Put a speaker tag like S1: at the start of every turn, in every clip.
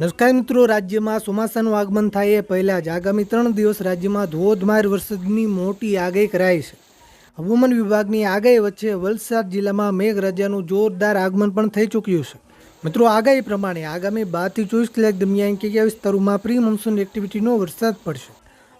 S1: નમસ્કાર મિત્રો રાજ્યમાં ચોમાસાનું આગમન થાય એ પહેલાં જ આગામી ત્રણ દિવસ રાજ્યમાં ધોધમાર વરસાદની મોટી આગાહી કરાઈ છે. હવામાન વિભાગની આગાહી વચ્ચે વલસાડ જિલ્લામાં મેઘરાજાનું જોરદાર આગમન પણ થઈ ચૂક્યું છે. મિત્રો, આગાહી પ્રમાણે આગામી બારથી ચોવીસ કલાક દરમિયાન કયા વિસ્તારોમાં પ્રી મોન્સૂન એક્ટિવિટીનો વરસાદ પડશે.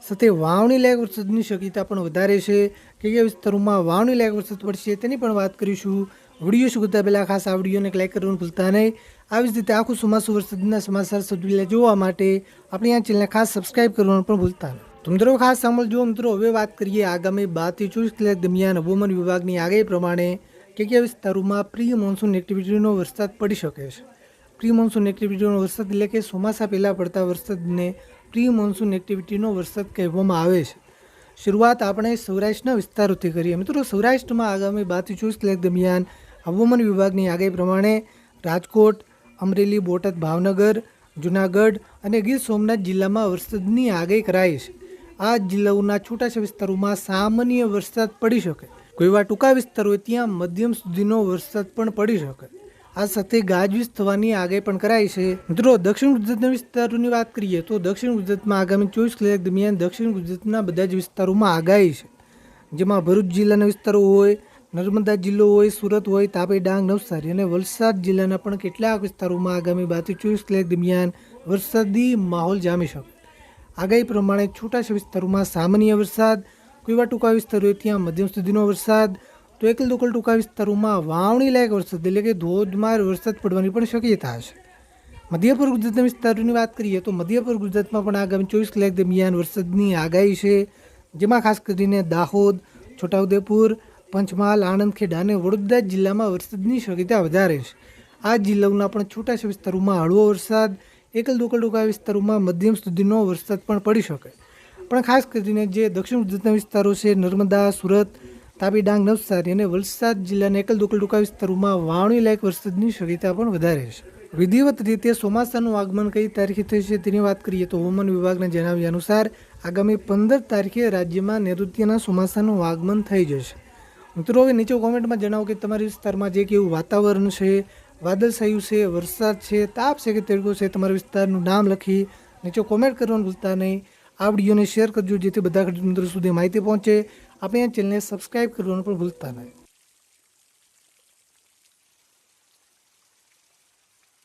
S1: સાથે વાવણી લાયક વરસાદની શક્યતા પણ વધારે છે. કયા વિસ્તારોમાં વાવણી લાયક વરસાદ પડશે તેની પણ વાત કરીશું વીડિયો શું કરતા પહેલાં ખાસ આ વિડીયોને લાઈક કરવાનું ભૂલતા નહીં. આવી જ રીતે આખું ચોમાસું વરસાદના સમાચાર સૌથી જોવા માટે આપણી આ ચેનલને ખાસ સબસ્ક્રાઇબ કરવાનું પણ ભૂલતા નહીં. તો મિત્રો ખાસ સાંભળજો મિત્રો હવે વાત કરીએ આગામી બારથી ચોવીસ કલાક દરમિયાન હવામાન વિભાગની આગાહી પ્રમાણે કે કયા વિસ્તારોમાં પ્રી મોન્સૂન એક્ટિવિટીનો વરસાદ પડી શકે છે. પ્રી મોન્સૂન એક્ટિવિટીનો વરસાદ એટલે કે ચોમાસા પહેલાં પડતા વરસાદને પ્રી મોન્સૂન એક્ટિવિટીનો વરસાદ કહેવામાં આવે છે. શરૂઆત આપણે સૌરાષ્ટ્રના વિસ્તારોથી કરીએ. મિત્રો સૌરાષ્ટ્રમાં આગામી બારથી ચોવીસ કલાક દરમિયાન હવામાન વિભાગની આગાહી પ્રમાણે રાજકોટ, અમરેલી, બોટાદ, ભાવનગર, જુનાગઢ અને ગીર સોમનાથ જિલ્લામાં વરસાદની આગાહી કરાઈ છે. આ જિલ્લાઓના છૂટાછા વિસ્તારોમાં સામાન્ય વરસાદ પડી શકે. કોઈ એવા ટૂંકા વિસ્તાર હોય ત્યાં મધ્યમ સુધીનો વરસાદ પણ પડી શકે. આ સાથે ગાજવીજ થવાની આગાહી પણ કરાઈ છે. મિત્રો, દક્ષિણ ગુજરાતના વિસ્તારોની વાત કરીએ તો દક્ષિણ ગુજરાતમાં આગામી ચોવીસ કલાક દરમિયાન દક્ષિણ ગુજરાતના બધા જ વિસ્તારોમાં આગાહી છે. જેમાં ભરૂચ જિલ્લાના વિસ્તારો હોય નર્મદા જિલ્લો હોય, સુરત હોય, તાપી ડાંગ, નવસારી અને વલસાડ જિલ્લાના પણ કેટલાક વિસ્તારોમાં આગામી બાથી ચોવીસ કલાક દરમિયાન વરસાદી માહોલ જામી શકે. આગાહી પ્રમાણે છૂટાછા વિસ્તારોમાં સામાન્ય વરસાદ કોઈવા ટૂંકા વિસ્તારો ત્યાં મધ્યમ સુધીનો વરસાદ, તો એકલ દોકલ ટૂંકા વિસ્તારોમાં વાવણી લાયક વરસાદ એટલે કે ધોધમાર વરસાદ પડવાની પણ શક્યતા હશે મધ્યપુર ગુજરાતના વિસ્તારોની વાત કરીએ તો મધ્યપુર ગુજરાતમાં પણ આગામી ચોવીસ કલાક દરમિયાન વરસાદની આગાહી છે, જેમાં ખાસ કરીને દાહોદ, છોટાઉદેપુર પંચમહાલ, આણંદ ખેડા અને વડોદરા જિલ્લામાં વરસાદની શક્યતા વધારે છે. આ જિલ્લાઓના પણ છૂટાછા વિસ્તારોમાં હળવો વરસાદ, એકલ દોકલ વિસ્તારોમાં મધ્યમ સુધીનો વરસાદ પણ પડી શકે. પણ ખાસ કરીને જે દક્ષિણ ગુજરાતના વિસ્તારો છે, નર્મદા, સુરત તાપી ડાંગ નવસારી અને વલસાડ જિલ્લાના એકલ દોકલ ટૂંકા વિસ્તારોમાં વાવણી લાયક વરસાદની શક્યતા પણ વધારે છે. વિધિવત રીતે ચોમાસાનું આગમન કઈ તારીખે થશે તેની વાત કરીએ તો હવામાન વિભાગના જણાવ્યા અનુસાર આગામી પંદર તારીખે રાજ્યમાં નૈઋત્યના ચોમાસાનું આગમન થઈ જશે. મિત્રો, હવે નીચે કોમેન્ટમાં જણાવો કે તમારા વિસ્તારમાં જે કેવું વાતાવરણ છે વાદળછાયું છે, વરસાદ છે, તાપ છે કે તેડકો છે, તમારા વિસ્તારનું નામ લખી નીચે કોમેન્ટ કરવાનું ભૂલતા નહીં. આ વિડીયોને શેર કરજો, જેથી બધા ખેડૂત મિત્રો સુધી માહિતી પહોંચે. આપણે આ ચેનલને સબસ્ક્રાઈબ કરવાનું પણ ભૂલતા નહીં.